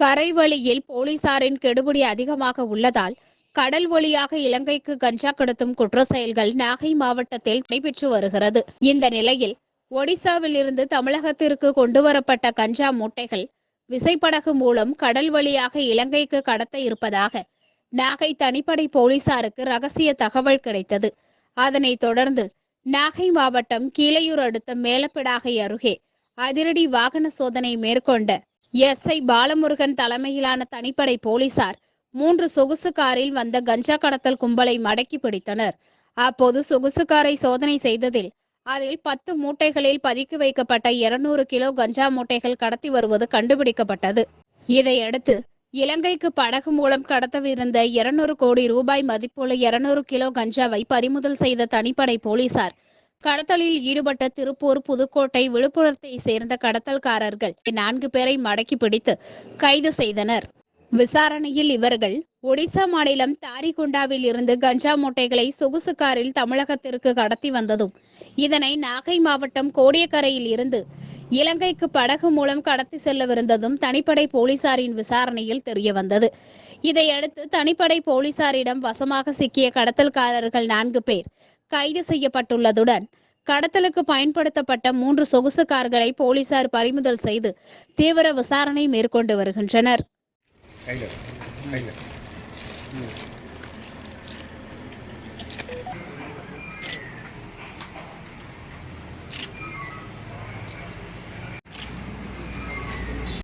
கரைவழியில் போலீசாரின் கெடுபிடி அதிகமாக உள்ளதால் கடல் வழியாக இலங்கைக்கு கஞ்சா கடத்தும் குற்ற செயல்கள் நாகை மாவட்டத்தில் நடைபெற்று வருகிறது. இந்த நிலையில் ஒடிசாவில் இருந்து தமிழகத்திற்கு கொண்டுவரப்பட்ட கஞ்சா மூட்டைகள் விசைப்படகு மூலம் கடல் வழியாக இலங்கைக்கு கடத்த இருப்பதாக நாகை தனிப்படை போலீசாருக்கு ரகசிய தகவல் கிடைத்தது. அதனைத் தொடர்ந்து நாகை மாவட்டம் கீழையூர் அடுத்த மேலப்பிடாகை அருகே அதிரடி வாகன சோதனை மேற்கொண்ட எஸ்ஐ பாலமுருகன் தலைமையிலான தனிப்படை போலீசார் மூன்று சொகுசு காரில் வந்த கஞ்சா கடத்தல் கும்பலை மடக்கி பிடித்தனர். அப்போது சொகுசு காரை சோதனை செய்ததில் அதில் பத்து மூட்டைகளில் பதுக்கி வைக்கப்பட்ட இருநூறு கிலோ கஞ்சா மூட்டைகள் கடத்தி வருவது கண்டுபிடிக்கப்பட்டது. இதையடுத்து இலங்கைக்கு படகு மூலம் கடத்தவிருந்த இருநூறு கோடி ரூபாய் மதிப்புள்ள இருநூறு கிலோ கஞ்சாவை பறிமுதல் செய்த தனிப்படை போலீசார் கடத்தலில் ஈடுபட்ட திருப்பூர் புதுக்கோட்டை விழுப்புரத்தை சேர்ந்த கடத்தல்காரர்கள் நான்கு பேரை மடக்கி பிடித்து கைது செய்தனர். விசாரணையில் இவர்கள் ஒடிசா மாநிலம் தாரிகுண்டாவில் இருந்து கஞ்சா மூட்டைகளை சொகுசு காரில் தமிழகத்திற்கு கடத்தி வந்ததும் இதனை நாகை மாவட்டம் கோடியக்கரையில் இருந்து இலங்கைக்கு படகு மூலம் கடத்தி செல்லவிருந்ததும் தனிப்படை போலீசாரின் விசாரணையில் தெரிய வந்தது இதையடுத்து தனிப்படை போலீசாரிடம் வசமாக சிக்கிய கடத்தல்காரர்கள் நான்கு பேர் கைது செய்யப்பட்டுள்ளதுடன் கடத்தலுக்கு பயன்படுத்தப்பட்ட மூன்று சொகுசு கார்களை போலீசார் பறிமுதல் செய்து தீவிர விசாரணை மேற்கொண்டு வருகின்றனர்.